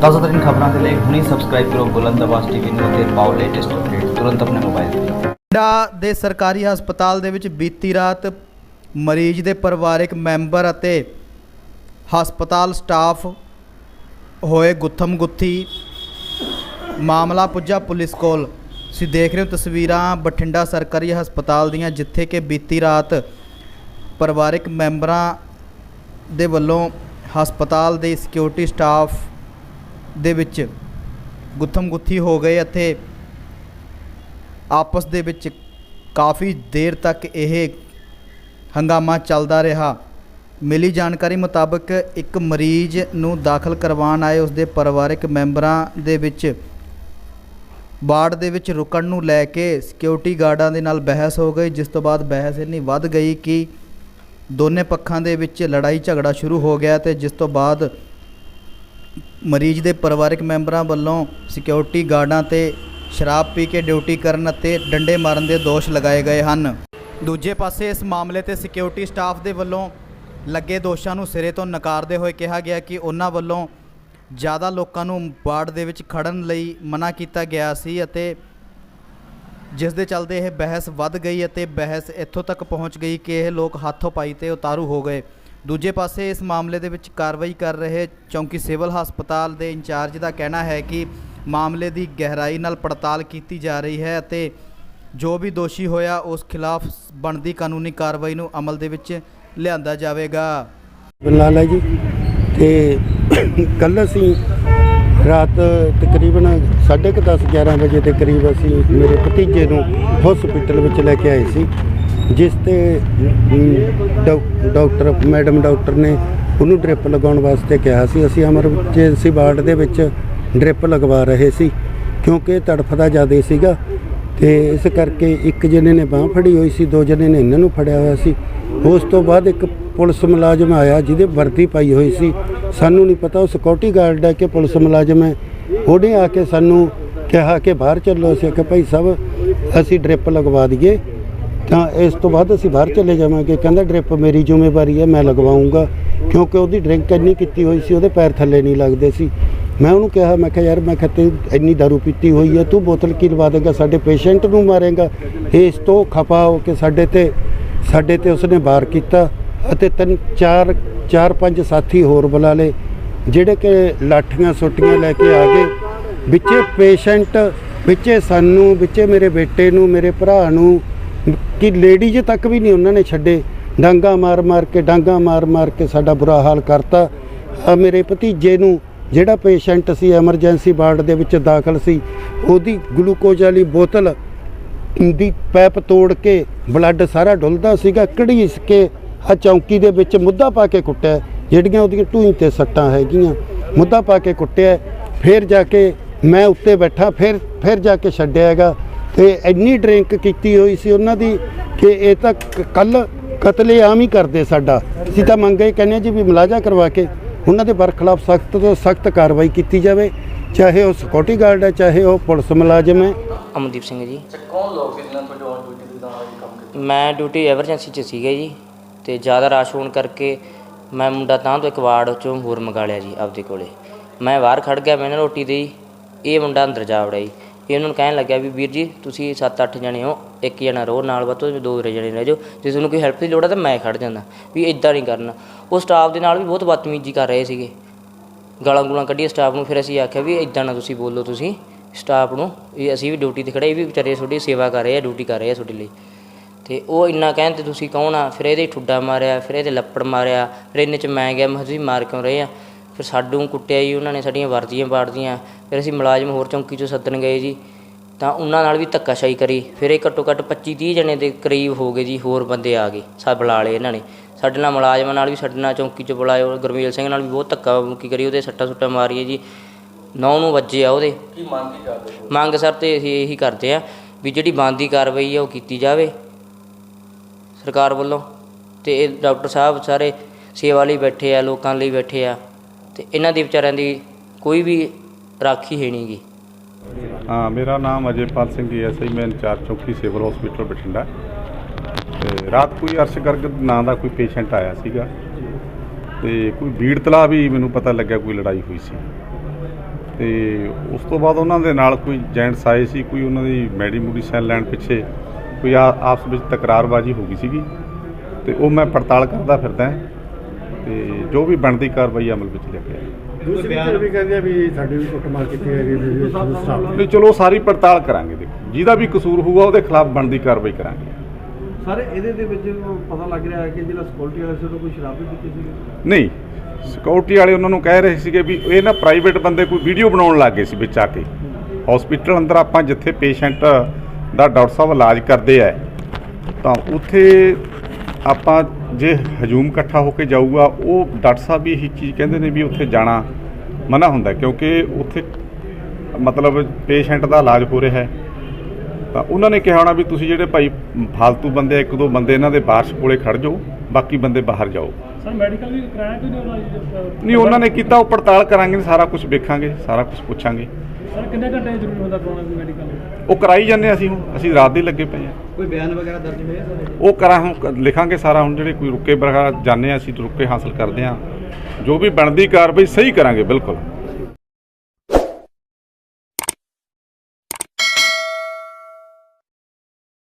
ਤਾਜ਼ਾ ਖਬਰਾਂ ਦੇ ਲਈ ਹੁਣੀ ਸਬਸਕ੍ਰਾਈਬ ਕਰੋ ਬੁਲੰਦ ਟੀਵੀ ਨੂੰ ਅਤੇ ਪਾਓ ਲੇਟੈਸਟ ਅਪਡੇਟ ਤੁਰੰਤ ਆਪਣੇ ਮੋਬਾਈਲ ਤੇ। ਬਠਿੰਡਾ ਦੇ ਸਰਕਾਰੀ ਹਸਪਤਾਲ ਦੇ ਵਿੱਚ ਬੀਤੀ ਰਾਤ ਮਰੀਜ਼ ਦੇ ਪਰਿਵਾਰਕ ਮੈਂਬਰ ਅਤੇ ਹਸਪਤਾਲ ਸਟਾਫ ਹੋਏ ਗੁੱਥਮ ਗੁੱਥੀ ਮਾਮਲਾ ਪੁੱਜਾ ਪੁਲਿਸ ਕੋਲ। ਤੁਸੀਂ ਦੇਖ ਰਹੇ ਹੋ ਤਸਵੀਰਾਂ ਬਠਿੰਡਾ ਸਰਕਾਰੀ ਹਸਪਤਾਲ ਦੀਆਂ, ਜਿੱਥੇ ਕਿ ਬੀਤੀ ਰਾਤ ਪਰਿਵਾਰਕ ਮੈਂਬਰਾਂ ਦੇ ਵੱਲੋਂ ਹਸਪਤਾਲ ਦੇ ਸਿਕਿਉਰਿਟੀ ਸਟਾਫ ਦੇ ਵਿੱਚ ਗੁੱਥਮ ਗੁੱਥੀ ਹੋ ਗਏ ਅਤੇ ਆਪਸ ਦੇ ਵਿੱਚ ਕਾਫੀ ਦੇਰ ਤੱਕ ਇਹ ਹੰਗਾਮਾ ਚੱਲਦਾ ਰਿਹਾ। ਮਿਲੀ ਜਾਣਕਾਰੀ ਮੁਤਾਬਕ ਇੱਕ ਮਰੀਜ਼ ਨੂੰ ਦਾਖਲ ਕਰਵਾਉਣ ਆਏ ਉਸਦੇ ਪਰਿਵਾਰਕ ਮੈਂਬਰਾਂ ਦੇ ਵਿੱਚ ਬਾੜ ਦੇ ਵਿੱਚ ਰੁਕਣ ਨੂੰ ਲੈ ਕੇ ਸਿਕਿਉਰਿਟੀ ਗਾਰਡਾਂ ਦੇ ਨਾਲ ਬਹਿਸ ਹੋ ਗਈ, ਜਿਸ ਤੋਂ ਬਾਅਦ ਬਹਿਸ ਇੰਨੀ ਵੱਧ ਗਈ ਕਿ ਦੋਨੇ ਪੱਖਾਂ ਦੇ ਵਿੱਚ ਲੜਾਈ ਝਗੜਾ ਸ਼ੁਰੂ ਹੋ ਗਿਆ ਤੇ ਜਿਸ ਤੋਂ ਬਾਅਦ ਮਰੀਜ਼ ਦੇ ਪਰਿਵਾਰਕ ਮੈਂਬਰਾਂ ਵੱਲੋਂ ਸਿਕਿਉਰਿਟੀ ਗਾਰਡਾਂ ਤੇ ਸ਼ਰਾਬ ਪੀ ਕੇ ਡਿਊਟੀ ਕਰਨ ਅਤੇ ਡੰਡੇ ਮਾਰਨ ਦੇ ਦੋਸ਼ ਲਗਾਏ ਗਏ ਹਨ। ਦੂਜੇ ਪਾਸੇ ਇਸ ਮਾਮਲੇ ਤੇ ਸਿਕਿਉਰਿਟੀ ਸਟਾਫ ਦੇ ਵੱਲੋਂ ਲੱਗੇ ਦੋਸ਼ਾਂ ਨੂੰ ਸਿਰੇ ਤੋਂ ਨਕਾਰਦੇ ਹੋਏ ਕਿਹਾ ਗਿਆ ਕਿ ਉਹਨਾਂ ਵੱਲੋਂ ਜ਼ਿਆਦਾ ਲੋਕਾਂ ਨੂੰ ਬਾੜ ਦੇ ਵਿੱਚ ਖੜਨ ਲਈ ਮਨਾ ਕੀਤਾ ਗਿਆ ਸੀ ਅਤੇ ਜਿਸ ਦੇ ਚੱਲਦੇ ਇਹ ਬਹਿਸ ਵੱਧ ਗਈ ਅਤੇ ਬਹਿਸ ਇੱਥੋਂ ਤੱਕ ਪਹੁੰਚ ਗਈ ਕਿ ਇਹ ਲੋਕ ਹੱਥੋਂ ਪਾਈ ਤੇ ਉਤਾਰੂ ਹੋ ਗਏ। ਦੂਜੇ ਪਾਸੇ ਇਸ ਮਾਮਲੇ ਦੇ ਵਿੱਚ ਕਾਰਵਾਈ ਕਰ ਰਹੇ ਚੌਂਕੀ ਸਿਵਲ ਹਸਪਤਾਲ ਦੇ ਇੰਚਾਰਜ ਦਾ ਕਹਿਣਾ ਹੈ ਕਿ ਮਾਮਲੇ ਦੀ ਗਹਿਰਾਈ ਨਾਲ ਪੜਤਾਲ ਕੀਤੀ ਜਾ ਰਹੀ ਹੈ ਅਤੇ ਜੋ ਵੀ ਦੋਸ਼ੀ ਹੋਇਆ ਉਸ ਖਿਲਾਫ ਬਣਦੀ ਕਾਨੂੰਨੀ ਕਾਰਵਾਈ ਨੂੰ ਅਮਲ ਦੇ ਵਿੱਚ ਲਿਆਂਦਾ ਜਾਵੇਗਾ। ਲਾਲ ਜੀ, ਤੇ ਕੱਲ ਅਸੀਂ ਰਾਤ ਤਕਰੀਬਨ 10:30 11 ਵਜੇ ਦੇ ਕਰੀਬ ਅਸੀਂ ਮੇਰੇ ਭਤੀਜੇ ਨੂੰ ਹਸਪੀਟਲ ਵਿੱਚ ਲੈ ਕੇ ਆਏ ਸੀ। ਜਿਸ ਤੇ ਅਮ, ਡਾਕ- ਡਾਕਟਰ ਮੈਡਮ ਡਾਕਟਰ ਨੇ ਉਹਨੂੰ ਡ੍ਰਿਪ ਲਗਾਉਣ ਵਾਸਤੇ ਕਿਹਾ ਸੀ। ਅਸੀਂ ਐਮਰਜੈਂਸੀ ਵਾਰਡ ਦੇ ਵਿੱਚ ਡ੍ਰਿਪ ਲਗਵਾ ਰਹੇ ਸੀ ਕਿਉਂਕਿ ਤੜਫਦਾ ਜ਼ਿਆਦਾ ਸੀਗਾ ਤੇ ਇਸ ਕਰਕੇ ਇੱਕ ਜਣੇ ਨੇ ਬਾਹ ਫੜੀ ਹੋਈ ਸੀ ਦੋ ਜਣੇ ਨੇ ਇਹਨਾਂ ਨੂੰ ਫੜਿਆ ਹੋਇਆ ਸੀ। ਉਸ ਤੋਂ ਬਾਅਦ ਇੱਕ ਪੁਲਿਸ ਮੁਲਾਜ਼ਮ ਆਇਆ ਜਿਹਦੇ ਵਰਦੀ ਪਾਈ ਹੋਈ ਸੀ। ਸਾਨੂੰ ਨਹੀਂ ਪਤਾ ਉਹ ਸਿਕਿਉਰਿਟੀ ਗਾਰਡ ਹੈ ਕਿ ਪੁਲਿਸ ਮੁਲਾਜ਼ਮ ਹੈ। ਉਹਨੇ ਆ ਕੇ ਸਾਨੂੰ ਕਿਹਾ ਕਿ ਬਾਹਰ ਚੱਲੋ। ਅਸੀਂ ਕਿ ਭਾਈ ਸਾਹਿਬ ਅਸੀਂ ਡ੍ਰਿਪ ਲਗਵਾ ਦਈਏ। ਤਾਂ ਇਸ ਤੋਂ ਬਾਅਦ ਅਸੀਂ ਬਾਹਰ ਚਲੇ ਜਾਵਾਂਗੇ। ਕਹਿੰਦਾ, ਡ੍ਰਿਪ ਮੇਰੀ ਜ਼ਿੰਮੇਵਾਰੀ ਹੈ, ਮੈਂ ਲਗਵਾਉਂਗਾ। ਕਿਉਂਕਿ ਉਹਦੀ ਡਰਿੰਕ ਇੰਨੀ ਕੀਤੀ ਹੋਈ ਸੀ, ਉਹਦੇ ਪੈਰ ਥੱਲੇ ਨਹੀਂ ਲੱਗਦੇ ਸੀ। ਮੈਂ ਉਹਨੂੰ ਕਿਹਾ, ਮੈਂ ਕਿਹਾ, ਯਾਰ, ਮੈਂ ਕਿਹਾ ਇੰਨੀ ਦਾਰੂ ਪੀਤੀ ਹੋਈ ਹੈ, ਤੂੰ ਬੋਤਲ ਕੀ ਲਵਾ ਦੇਗਾ? ਸਾਡੇ ਪੇਸ਼ੈਂਟ ਨੂੰ ਮਾਰੇਗਾ। ਇਸ ਤੋਂ ਖਪਾ ਹੋ ਕੇ ਸਾਡੇ ਤੇ ਸਾਡੇ ਤੇ ਉਸਨੇ ਵਾਰ ਕੀਤਾ ਅਤੇ ਤਿੰਨ, ਚਾਰ ਚਾਰ, ਪੰਜ ਸਾਥੀ ਹੋਰ ਬੁਲਾ ਲਏ, ਜਿਹੜੇ ਕਿ ਲਾਠੀਆਂ ਸੋਟੀਆਂ ਲੈ ਕੇ ਆ ਗਏ। ਵਿੱਚੇ ਪੇਸ਼ੈਂਟ, ਵਿੱਚੇ ਸਾਨੂੰ, ਵਿੱਚੇ ਮੇਰੇ ਬੇਟੇ ਨੂੰ, ਮੇਰੇ ਭਰਾ ਨੂੰ ਕਿ ਲੇਡੀਜ਼ ਤੱਕ ਵੀ ਨਹੀਂ ਉਹਨਾਂ ਨੇ ਛੱਡੇ। ਡਾਂਗਾ ਮਾਰ ਮਾਰ ਕੇ, ਡਾਂਗਾ ਮਾਰ ਮਾਰ ਕੇ ਸਾਡਾ ਬੁਰਾ ਹਾਲ ਕਰਤਾ। ਆ ਮੇਰੇ ਭਤੀਜੇ ਨੂੰ ਜਿਹੜਾ ਪੇਸ਼ੈਂਟ ਸੀ, ਐਮਰਜੈਂਸੀ ਵਾਰਡ ਦੇ ਵਿੱਚ ਦਾਖਲ ਸੀ, ਉਹਦੀ ਗਲੂਕੋਜ਼ ਵਾਲੀ ਬੋਤਲ ਦੀ ਪੈਪ ਤੋੜ ਕੇ ਬਲੱਡ ਸਾਰਾ ਡੁੱਲਦਾ ਸੀਗਾ ਘੜੀਸ ਕੇ ਆ ਚੌਂਕੀ ਦੇ ਵਿੱਚ ਮੁੱਦਾ ਪਾ ਕੇ ਕੁੱਟਿਆ। ਜਿਹੜੀਆਂ ਉਹਦੀਆਂ ਢੂਈ ਤੇ ਸੱਟਾਂ ਹੈਗੀਆਂ, ਮੁੱਦਾ ਪਾ ਕੇ ਕੁੱਟਿਆ। ਫਿਰ ਜਾ ਕੇ ਮੈਂ ਉੱਤੇ ਬੈਠਾ, ਫਿਰ ਫਿਰ ਜਾ ਕੇ ਛੱਡਿਆ ਹੈਗਾ। ਤੇ ਇੰਨੀ ਡਰਿੰਕ ਕੀਤੀ ਹੋਈ ਸੀ ਉਹਨਾਂ ਦੀ ਕਿ ਇਹ ਤਾਂ ਕੱਲ ਕਤਲੇਆਮ ਹੀ ਕਰਦੇ ਸਾਡਾ। ਅਸੀਂ ਤਾਂ ਮੰਗੇ ਕਹਿੰਦੇ ਜੀ ਵੀ ਮੁਲਾਜ਼ਾ ਕਰਵਾ ਕੇ ਉਹਨਾਂ ਦੇ ਬਰਖਲਾਫ ਸਖਤ ਤੋਂ ਸਖਤ ਕਾਰਵਾਈ ਕੀਤੀ ਜਾਵੇ ਚਾਹੇ ਉਹ ਸਿਕਿਉਰਿਟੀ ਗਾਰਡ ਹੈ ਚਾਹੇ ਉਹ ਪੁਲਿਸ ਮੁਲਾਜ਼ਮ ਹੈ। ਅਮਨਦੀਪ ਸਿੰਘ ਜੀ। ਕੌਣ ਲੋਕ ਜਿਨ੍ਹਾਂ ਤੁਹਾਡੇ ਔਨ ਡਿਊਟੀ ਦੇ ਨਾਲ ਕੰਮ ਕੀਤਾ? ਮੈਂ ਡਿਊਟੀ ਐਮਰਜੈਂਸੀ 'ਚ ਸੀਗਾ ਜੀ ਤੇ ਜ਼ਿਆਦਾ ਰਸ਼ ਹੋਣ ਕਰਕੇ ਮੈਂ ਮੁੰਡਾ ਤਾਂ ਤੋਂ ਇੱਕ ਵਾਰਡ 'ਚੋਂ ਹੋਰ ਮੰਗਾ ਲਿਆ ਜੀ ਆਪਦੇ ਕੋਲੇ। ਮੈਂ ਬਾਹਰ ਖੜ ਗਿਆ ਮੈਂ ਇਹਨਾਂ ਨੂੰ ਰੋਟੀ ਦੇਈ ਇਹ ਮੁੰਡਾ ਅੰਦਰ ਜਾ ਵੜਿਆ ਜੀ। ਇਹ ਉਹਨਾਂ ਨੂੰ ਕਹਿਣ ਲੱਗਿਆ ਵੀ ਵੀਰ ਜੀ, ਤੁਸੀਂ 7-8 ਜਣੇ ਹੋ, ਇੱਕ ਜਣਾ ਰੋ ਨਾਲ ਵੱਧ ਤੋਂ ਵੱਧ ਦੋ ਜਣੇ ਰਹਿ ਜਾਓ। ਜੇ ਤੁਹਾਨੂੰ ਕੋਈ ਹੈਲਪ ਦੀ ਲੋੜ ਹੈ ਤਾਂ ਮੈਂ ਖੜ ਜਾਂਦਾ, ਵੀ ਇਦਾਂ ਨਹੀਂ ਕਰਨਾ। ਉਹ ਸਟਾਫ ਦੇ ਨਾਲ ਵੀ ਬਹੁਤ ਬਦਤਮੀਜ਼ੀ ਕਰ ਰਹੇ ਸੀਗੇ। ਗਾਲਾਂ ਗੂਲਾਂ ਕੱਢੀਆਂ ਸਟਾਫ ਨੂੰ, ਫਿਰ ਅਸੀਂ ਆਖਿਆ ਵੀ ਇਦਾਂ ਨਾ ਤੁਸੀਂ ਬੋਲੋ ਤੁਸੀਂ। ਸਟਾਫ ਨੂੰ, ਇਹ ਅਸੀਂ ਵੀ ਡਿਊਟੀ ਤੇ ਖੜੇ ਇਹ ਵੀ ਵਿਚਾਰੇ ਤੁਹਾਡੀ ਸੇਵਾ ਕਰ ਰਹੇ ਆ ਡਿਊਟੀ ਕਰ ਰਹੇ ਆ ਤੁਹਾਡੇ ਲਈ। ਤੇ ਉਹ ਇੰਨਾ ਕਹਿਣ ਤੇ ਤੁਸੀਂ ਕੌਣ ਆ? ਫਿਰ ਇਹਦੇ ਠੁੱਡਾ ਮਾਰਿਆ, ਫਿਰ ਇਹਦੇ ਲੱਪੜ ਮਾਰਿਆ, ਫਿਰ ਇੰਨੇ ਚ ਮੈਂ ਗਿਆ, ਮੈਂ ਤੁਸੀਂ ਮਾਰ ਕਿਉਂ ਰਹੇ ਆ? ਫਿਰ ਸਾਡੂ ਕੁੱਟਿਆ ਜੀ ਉਹਨਾਂ ਨੇ ਸਾਡੀਆਂ ਵਰਦੀਆਂ ਪਾੜਦੀਆਂ ਫਿਰ ਅਸੀਂ ਮੁਲਾਜ਼ਮ ਹੋਰ ਚੌਂਕੀ ਚੋਂ ਸੱਦਣ ਗਏ ਜੀ। ਤਾਂ ਉਹਨਾਂ ਨਾਲ ਵੀ ਧੱਕਾਸ਼ਾਹੀ ਕਰੀ ਫਿਰ ਇਹ ਘੱਟੋ ਘੱਟ 25 30 ਜਣੇ ਦੇ ਕਰੀਬ ਹੋ ਗਏ ਜੀ ਹੋਰ ਬੰਦੇ ਆ ਗਏ ਸਭ ਬੁਲਾ ਲਏ ਇਹਨਾਂ ਨੇ। ਸਾਡੇ ਨਾਲ ਮੁਲਾਜ਼ਮਾਂ ਨਾਲ ਵੀ ਸਾਡੇ ਨਾਲ ਚੌਂਕੀ 'ਚ ਬੁਲਾਏ ਗੁਰਮੇਲ ਸਿੰਘ ਨਾਲ ਵੀ ਬਹੁਤ ਧੱਕਾ ਮੁੱਕੀ ਕਰੀ ਉਹਦੇ ਸੱਟਾ ਸੁੱਟਾਂ ਮਾਰੀਏ ਜੀ। ਨੌ ਨੂੰ ਵੱਜੇ ਆ ਉਹਦੇ। ਕੀ ਮੰਗ ਕੀ ਕਰਦੇ ਹੋ? ਮੰਗ ਸਰ ਤੇ ਅਸੀਂ ਇਹੀ ਕਰਦੇ ਆ ਵੀ ਜਿਹੜੀ ਬਣਦੀ ਕਾਰਵਾਈ ਆ ਉਹ ਕੀਤੀ ਜਾਵੇ ਸਰਕਾਰ ਵੱਲੋਂ। ਤੇ ਇਹ ਡਾਕਟਰ ਸਾਹਿਬ ਸਾਰੇ ਸੇਵਾ ਲਈ ਬੈਠੇ ਆ ਲੋਕਾਂ ਲਈ ਬੈਠੇ ਆ। ਤੇ ਇਹਨਾਂ ਦੇ ਵਿਚਾਰਿਆਂ ਦੀ ਕੋਈ ਵੀ ਰਾਖੀ ਹੈ ਨਹੀਂ ਗੀ ਹਾਂ, ਮੇਰਾ ਨਾਮ ਅਜੇਪਾਲ ਸਿੰਘ ਐਸਆਈ ਮੈਂ ਇੰਚਾਰਜ ਚੌਕੀ ਸਿਵਲ ਹਸਪੀਟਲ ਬਠਿੰਡਾ। ਤੇ ਰਾਤ ਕੋਈ ਅਰਸ਼ ਗਰਗ ਨਾਂ ਦਾ ਕੋਈ ਪੇਸ਼ੈਂਟ ਆਇਆ ਸੀਗਾ। ਤੇ ਕੋਈ ਬੀੜ ਤਲਾ ਵੀ ਮੈਨੂੰ ਪਤਾ ਲੱਗਿਆ ਕੋਈ ਲੜਾਈ ਹੋਈ ਸੀ। ਤੇ ਉਸ ਤੋਂ ਬਾਅਦ ਉਹਨਾਂ ਦੇ ਨਾਲ ਕੋਈ ਜੈਂਟਸ ਆਏ ਸੀ, ਕੋਈ ਉਹਨਾਂ ਦੀ ਮੈਡੀ ਮੂਡੀ ਸੈਲ ਲੈਣ ਪਿੱਛੇ ਕੋਈ ਆ- ਆਪਸ ਵਿੱਚ ਤਕਰਾਰਬਾਜ਼ੀ ਹੋ ਗਈ ਸੀਗੀ। ਤੇ ਉਹ ਮੈਂ ਪੜਤਾਲ ਕਰਦਾ ਫਿਰਦਾ। ਤੇ ਜੋ ਵੀ ਬਣਦੀ ਕਾਰਵਾਈ ਅਮਲ ਵਿੱਚ ਲੈ ਕੇ ਆਇਆ ਦੂਸਰੀ ਤੇ ਵੀ ਕਹਿੰਦੇ ਆ ਵੀ ਸਾਡੀ ਵੀ ਕੁੱਟਮਾਰ ਕੀਤੀ ਹੈਗੀ ਵੀ ਸਟਾਫ ਨਹੀਂ ਚਲੋ ਸਾਰੀ ਪੜਤਾਲ ਕਰਾਂਗੇ ਦੇਖੋ। ਜਿਹਦਾ ਵੀ ਕਸੂਰ ਹੋਊਗਾ ਉਹਦੇ ਖਿਲਾਫ ਬਣਦੀ ਕਾਰਵਾਈ ਕਰਾਂਗੇ। ਸਰ ਇਹਦੇ ਦੇ ਵਿੱਚ ਪਤਾ ਲੱਗ ਰਿਹਾ ਹੈ ਕਿ ਜਿਹੜਾ ਸਿਕਿਉਰਿਟੀ ਵਾਲਾ ਸੀ ਉਹ ਕੋਈ ਸ਼ਰਾਬ ਵੀ ਪੀਤੀ ਸੀ? ਨਹੀਂ ਸਿਕਿਉਰਿਟੀ ਵਾਲੇ ਉਹਨਾਂ ਨੂੰ ਕਹਿ ਰਹੇ ਸੀਗੇ ਵੀ ਇਹ ਨਾ ਪ੍ਰਾਈਵੇਟ ਬੰਦੇ ਕੋਈ ਵੀਡੀਓ ਬਣਾਉਣ ਲੱਗ ਗਏ ਸੀ ਵਿੱਚ ਆ ਕੇ। ਹਸਪੀਟਲ ਅੰਦਰ ਆਪਾਂ ਜਿੱਥੇ ਪੇਸ਼ੈਂਟ ਦਾ ਡਾਕਟਰ ਸਾਹਿਬ ਇਲਾਜ ਕਰਦੇ ਆ ਤਾਂ ਉੱਥੇ ਆਪਾਂ ਜੇ ਹਜੂਮ ਇਕੱਠਾ ਹੋ ਕੇ ਜਾਊਗਾ ਉਹ ਡਾਕਟਰ ਸਾਹਿਬ ਵੀ ਇਹੀ ਚੀਜ਼ ਕਹਿੰਦੇ ਨੇ ਵੀ ਉੱਥੇ ਜਾਣਾ ਮਨਾ ਹੁੰਦਾ ਕਿਉਂਕਿ ਉੱਥੇ ਮਤਲਬ ਪੇਸ਼ੈਂਟ ਦਾ ਇਲਾਜ ਹੋ ਰਿਹਾ ਹੈ। ਤਾਂ ਉਹਨਾਂ ਨੇ ਕਿਹਾ ਹੋਣਾ ਵੀ ਤੁਸੀਂ ਜਿਹੜੇ ਭਾਈ ਫਾਲਤੂ ਬੰਦੇ ਇੱਕ ਦੋ ਬੰਦੇ ਇਹਨਾਂ ਦੇ ਬਾਰਸ਼ ਕੋਲੇ ਖੜ ਜਾਓ ਬਾਕੀ ਬੰਦੇ ਬਾਹਰ ਜਾਓ। ਸਰ ਮੈਡੀਕਲ ਵੀ ਕਰਾਇਆ ਕਿ ਨਹੀਂ ਉਹਨਾਂ ਨਹੀਂ ਉਹਨਾਂ ਨੇ ਕੀਤਾ ਉਹ ਪੜਤਾਲ ਕਰਾਂਗੇ ਸਾਰਾ ਕੁਝ ਵੇਖਾਂਗੇ ਸਾਰਾ ਕੁਝ ਪੁੱਛਾਂਗੇ। ਸਰ ਕਿੰਨੇ ਘੰਟੇ ਜ਼ਰੂਰੀ ਹੁੰਦਾ ਕਰਾਉਣਾ ਮੈਡੀਕਲ ਉਹ ਕਰਾਈ ਜਾਂਦੇ ਅਸੀਂ ਹੁਣ ਅਸੀਂ ਰਾਤ ਦੇ ਲੱਗੇ ਪਏ ਆ। ਕੋਈ ਬਿਆਨ ਵਗੈਰਾ ਦਰਜ ਹੋਇਆ ਉਹ ਕਰਾਂ ਹੁਣ ਲਿਖਾਂਗੇ ਸਾਰਾ ਹੁਣ ਜਿਹੜੇ ਕੋਈ ਰੁਕੇ ਬਰਾ ਜਾਂਦੇ ਆ, ਅਸੀਂ ਰੁਕੇ ਹਾਸਲ ਕਰਦੇ ਆ ਜੋ ਵੀ ਬਣਦੀ ਕਾਰਵਾਈ ਸਹੀ ਕਰਾਂਗੇ, ਬਿਲਕੁਲ।